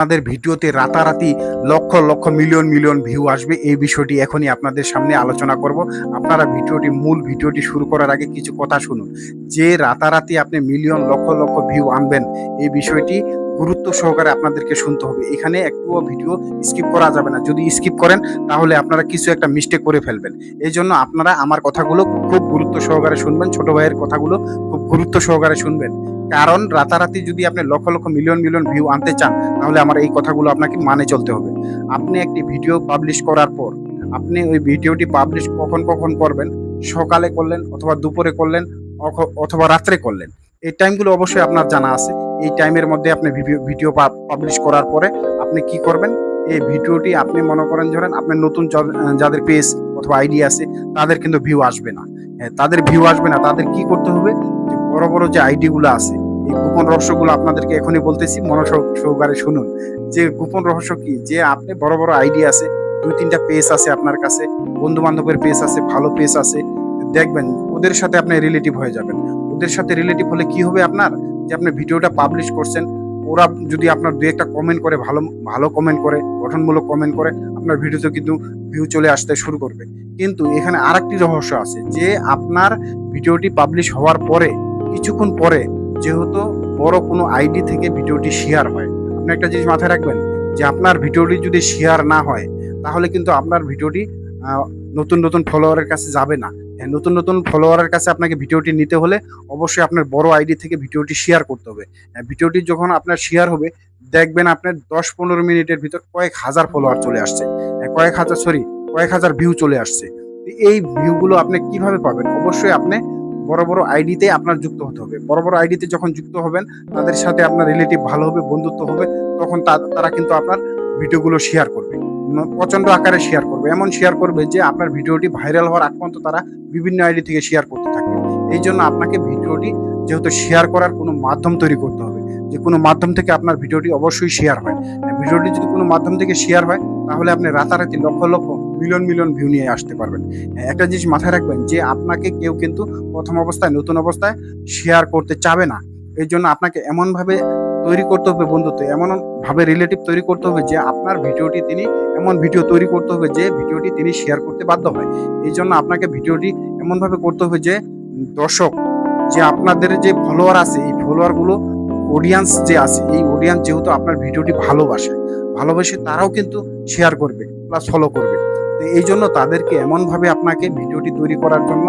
আপনাদের ভিডিওতে রাতারাতি lakh lakh million million view আসবে। এই বিষয়টি এখনই আপনাদের সামনে আলোচনা করব। আপনারা ভিডিওটি, মূল ভিডিওটি শুরু করার আগে কিছু কথা শুনুন। যে রাতারাতি আপনি মিলিয়ন, লক্ষ লক্ষ ভিউ আনবেন, এই বিষয়টি গুরুত্ব সহকারে আপনাদেরকে শুনতে হবে। এখানে একটুও ভিডিও স্কিপ করা যাবে না। যদি স্কিপ করেন, তাহলে আপনারা কিছু একটা মিস্টেক করে ফেলবেন। এই জন্য আপনারা আমার কথাগুলো খুব গুরুত্ব সহকারে শুনবেন, ছোট ভাইয়ের কথাগুলো খুব গুরুত্ব সহকারে শুনবেন। কারণ রাতারাতি যদি আপনি lakh lakh million million view আনতে চান তাহলে আমার এই কথাগুলো আপনাকে মানে চলতে হবে। আপনি একটি ভিডিও পাবলিশ করার পর আপনি ওই ভিডিওটি পাবলিশ কখন কখন করবেন? সকালে করলেন অথবা দুপুরে করলেন অথবা রাত্রে করলেন? এই টাইমগুলো অবশ্যই আপনার জানা আছে। এই টাইমের মধ্যে আপনি ভিডিও- পাবলিশ করার পরে আপনি কি করবেন? এই ভিডিওটি আপনি মনে করেন ধরেন আপনার নতুন যাদের পেজ অথবা আইডি আছে তাদের কিন্তু ভিউ আসবে না। হ্যাঁ, তাদের ভিউ আসবে না। তাদের কি করতে হবে? বড় বড় যে আইডি গুলো আছে এই গোপন রহস্যগুলো আপনাদেরকে এখনই বলতেছি মনোযোগ সহকারে শুনুন। যে গোপন রহস্য কি? যে আপনি বড় বড় আইডি আছে, দুই তিনটা পেজ আছে আপনার কাছে বন্ধু বান্ধবের পেজ আছে, ভালো পেজ আছে, দেখবেন ওদের সাথে আপনি রিলেটিভ হয়ে যাবেন। ওদের সাথে রিলেটিভ হলে কি হবে আপনার? যে আপনি ভিডিওটা পাবলিশ করছেন, ওরা যদি আপনার দুই একটা কমেন্ট করে, ভালো ভালো কমেন্ট করে, গঠনমূলক কমেন্ট করে, আপনার ভিডিওতে কিন্তু ভিউ চলে আসতে শুরু করবে। কিন্তু এখানে আরেকটি রহস্য আছে, যে আপনার ভিডিওটি পাবলিশ হওয়ার পরে, কিছুক্ষণ পরে যেহেতু বড় কোনো আইডি থেকে ভিডিওটি শেয়ার হয়। আপনি একটা জিনিস মাথায় রাখবেন যে আপনার ভিডিওটি যদি শেয়ার না হয় তাহলে কিন্তু আপনার ভিডিওটি নতুন নতুন ফলোয়ারের কাছে যাবে না। হ্যাঁ, নতুন নতুন ফলোয়ারের কাছে আপনাকে ভিডিওটি নিতে হলে অবশ্যই আপনার বড় আইডি থেকে ভিডিওটি শেয়ার করতে হবে। হ্যাঁ, ভিডিওটি যখন আপনার শেয়ার হবে দেখবেন আপনার দশ পনেরো মিনিটের ভিতর কয়েক হাজার ফলোয়ার চলে আসছে। হ্যাঁ, কয়েক হাজার সরি কয়েক হাজার ভিউ চলে আসছে। এই ভিউগুলো আপনি কীভাবে পাবেন? অবশ্যই আপনি বড় বড় আইডিতে আপনার যুক্ত হতে হবে। বড় বড় আইডিতে যখন যুক্ত হবেন, তাদের সাথে আপনার রিলেটিভ ভালো হবে, বন্ধুত্ব হবে, তখন তারা কিন্তু আপনার ভিডিওগুলো শেয়ার করবে। প্রচণ্ড আকারে শেয়ার করবে। এমন শেয়ার করবে যে আপনার ভিডিওটি ভাইরাল হওয়ার আগ পর্যন্ত তারা বিভিন্ন আইডি থেকে শেয়ার করতে থাকবে। এই জন্য আপনাকে ভিডিওটি যেহেতু শেয়ার করার কোনো মাধ্যম তৈরি করতে হবে, যে কোনো মাধ্যম থেকে আপনার ভিডিওটি অবশ্যই শেয়ার হয়। ভিডিওটি যদি কোনো মাধ্যম থেকে শেয়ার হয়, তাহলে আপনি রাতারাতি lakh lakh million million view নিয়ে আসতে পারবেন। একটা জিনিস মাথায় রাখবেন যে আপনাকে কেউ কিন্তু প্রথম অবস্থায়, নতুন অবস্থায় শেয়ার করতে চাবে না। এই জন্য আপনাকে এমনভাবে তৈরি করতে হবে বন্ধুত্ব এমন ভাবে রিলেটিভ তৈরি করতে হবে যে আপনার ভিডিওটি তিনি, এমন ভিডিও তৈরি করতে হবে যে ভিডিওটি তিনি শেয়ার করতে বাধ্য হয়। এই জন্য আপনাকে ভিডিওটি এমনভাবে করতে হবে যে, দর্শক, যে আপনাদের যে ফলোয়ার আছে, এই ফলোয়ারগুলো অডিয়েন্স যে আছে, এই অডিয়েন্স যেহেতু আপনার ভিডিওটি ভালোবাসে ভালোবাসে তারাও কিন্তু শেয়ার করবে প্লাস ফলো করবে। তো এই জন্য তাদেরকে এমনভাবে আপনাকে ভিডিওটি তৈরি করার জন্য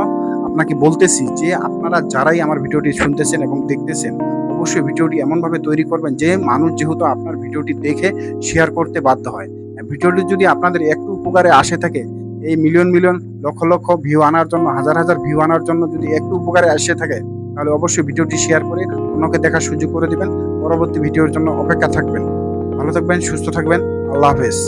আপনাকে বলতেছি যে আপনারা যারাই আমার ভিডিওটি শুনতেছেন এবং দেখতেছেন, অবশ্যই ভিডিওটি এমনভাবে তৈরি করবেন যে মানুষ যেহেতু আপনার ভিডিওটি দেখে শেয়ার করতে বাধ্য হয়। ভিডিওটি যদি আপনাদের একটু উপকারে আসে থাকে, এই million million lakh lakh view আনার জন্য, হাজার হাজার ভিউ আনার জন্য যদি একটু উপকারে আসে থাকে, তাহলে অবশ্যই ভিডিওটি শেয়ার করে অন্যকে দেখার সুযোগ করে দিবেন। পরবর্তী ভিডিওর জন্য অপেক্ষা থাকবেন। ভালো থাকবেন, সুস্থ থাকবেন। আল্লাহ হাফেজ।